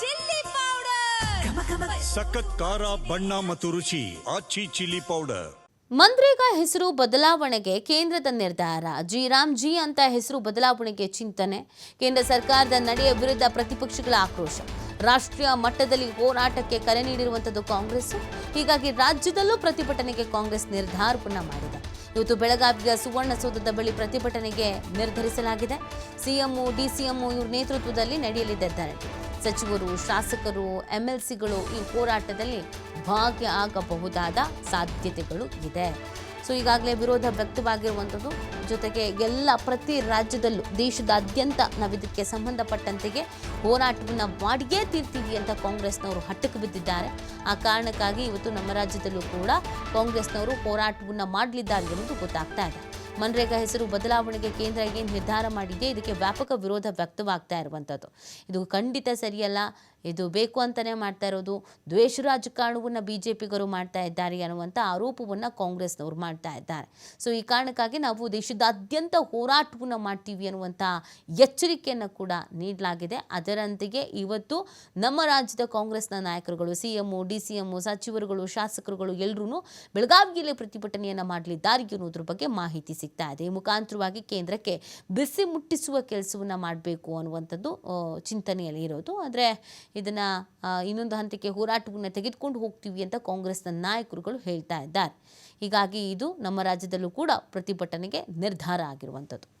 Chilli powder. ಸಖತ್ ಖಾರ ಬಣ್ಣ ಮತ್ತು ರುಚಿ. ಆಚಿ ಚಿಲ್ಲಿ ಪೌಡರ್. ಮನ್ರೇಗಾ ಹೆಸರು ಬದಲಾವಣೆಗೆ ಕೇಂದ್ರದ ನಿರ್ಧಾರ. ಜಿ ರಾಮ್ ಜಿ ಅಂತ ಹೆಸರು ಬದಲಾವಣೆಗೆ ಚಿಂತನೆ. ಕೇಂದ್ರ ಸರ್ಕಾರದ ನಡೆಯ ವಿರುದ್ಧ ಪ್ರತಿಪಕ್ಷಗಳ ಆಕ್ರೋಶ. ರಾಷ್ಟ್ರೀಯ ಮಟ್ಟದಲ್ಲಿ ಹೋರಾಟಕ್ಕೆ ಕರೆ ನೀಡಿರುವಂಥದ್ದು ಕಾಂಗ್ರೆಸ್ ಹೀಗಾಗಿ ರಾಜ್ಯದಲ್ಲೂ ಪ್ರತಿಭಟನೆಗೆ ಕಾಂಗ್ರೆಸ್ ನಿರ್ಧಾರವನ್ನು ಮಾಡಿದೆ. ಇವತ್ತು ಬೆಳಗಾವಿಯ ಸುವರ್ಣಸೌಧದ ಬಳಿ ಪ್ರತಿಭಟನೆಗೆ ನಿರ್ಧರಿಸಲಾಗಿದೆ. ಸಿಎಂಒ ಡಿಸಿಎಂಒ ಇವ್ರ ನೇತೃತ್ವದಲ್ಲಿ ನಡೆಯಲಿದೆ ಧರಣಿ. ಸಚಿವರು, ಶಾಸಕರು, ಎಂಎಲ್ಸಿಗಳು ಈ ಹೋರಾಟದಲ್ಲಿ ಭಾಗಿಯಾಗಬಹುದಾದ ಸಾಧ್ಯತೆಗಳು ಇದೆ. ಸೊ, ಈಗಾಗಲೇ ವಿರೋಧ ವ್ಯಕ್ತವಾಗಿರುವಂಥದ್ದು, ಜೊತೆಗೆ ಎಲ್ಲ ಪ್ರತಿ ರಾಜ್ಯದಲ್ಲೂ ದೇಶದಾದ್ಯಂತ ನಾವು ಇದಕ್ಕೆ ಸಂಬಂಧಪಟ್ಟಂತೆಗೆ ಹೋರಾಟವನ್ನು ಮಾಡಿಯೇ ತೀರ್ತೀವಿ ಅಂತ ಕಾಂಗ್ರೆಸ್ನವರು ಹಟ್ಟಕ್ಕೆ ಬಿದ್ದಿದ್ದಾರೆ. ಆ ಕಾರಣಕ್ಕಾಗಿ ಇವತ್ತು ನಮ್ಮ ರಾಜ್ಯದಲ್ಲೂ ಕೂಡ ಕಾಂಗ್ರೆಸ್ನವರು ಹೋರಾಟವನ್ನು ಮಾಡಲಿದ್ದಾರೆ ಎಂಬುದು ಗೊತ್ತಾಗ್ತಾ ಇದೆ. ಮನ್ರೇಗಾ ಹೆಸರು ಬದಲಾವಣೆಗೆ ಕೇಂದ್ರ ಏನು ನಿರ್ಧಾರ ಮಾಡಿದೆ? ಇದಕ್ಕೆ ವ್ಯಾಪಕ ವಿರೋಧ ವ್ಯಕ್ತವಾಗ್ತಾ ಇರುವಂಥದ್ದು ಇದು ಖಂಡಿತ ಸರಿಯಲ್ಲ. ಇದು ಬೇಕು ಅಂತಲೇ ಮಾಡ್ತಾ ಇರೋದು. ದ್ವೇಷ ರಾಜಕಾರಣವನ್ನು ಬಿ ಜೆ ಪಿಗರು ಮಾಡ್ತಾ ಇದ್ದಾರೆ ಅನ್ನುವಂಥ ಆರೋಪವನ್ನು ಕಾಂಗ್ರೆಸ್ನವರು ಮಾಡ್ತಾ ಇದ್ದಾರೆ. ಸೊ ಈ ಕಾರಣಕ್ಕಾಗಿ ನಾವು ದೇಶದಾದ್ಯಂತ ಹೋರಾಟವನ್ನು ಮಾಡ್ತೀವಿ ಅನ್ನುವಂಥ ಎಚ್ಚರಿಕೆಯನ್ನು ಕೂಡ ನೀಡಲಾಗಿದೆ. ಅದರಂತೆಯೇ ಇವತ್ತು ನಮ್ಮ ರಾಜ್ಯದ ಕಾಂಗ್ರೆಸ್ನ ನಾಯಕರುಗಳು, C M D C M ಸಚಿವರುಗಳು, ಶಾಸಕರುಗಳು ಎಲ್ಲರೂ ಬೆಳಗಾವಿಯಲ್ಲಿ ಪ್ರತಿಭಟನೆಯನ್ನು ಮಾಡಲಿದ್ದಾರೆ ಅನ್ನೋದ್ರ ಬಗ್ಗೆ ಮಾಹಿತಿ ಸಿಗ್ತಾ ಇದೆ. ಮುಖಾಂತರವಾಗಿ ಕೇಂದ್ರಕ್ಕೆ ಬಿಸಿ ಮುಟ್ಟಿಸುವ ಕೆಲಸವನ್ನು ಮಾಡಬೇಕು ಅನ್ನುವಂಥದ್ದು ಚಿಂತನೆಯಲ್ಲಿ ಇರೋದು. ಆದರೆ ಇದನ್ನು ಇನ್ನೊಂದು ಹಂತಕ್ಕೆ ಹೋರಾಟವನ್ನು ತೆಗೆದುಕೊಂಡು ಹೋಗ್ತೀವಿ ಅಂತ ಕಾಂಗ್ರೆಸ್ನ ನಾಯಕರುಗಳು ಹೇಳ್ತಾ ಇದ್ದಾರೆ. ಹೀಗಾಗಿ ಇದು ನಮ್ಮ ರಾಜ್ಯದಲ್ಲೂ ಕೂಡ ಪ್ರತಿಭಟನೆಗೆ ನಿರ್ಧಾರ ಆಗಿರುವಂಥದ್ದು.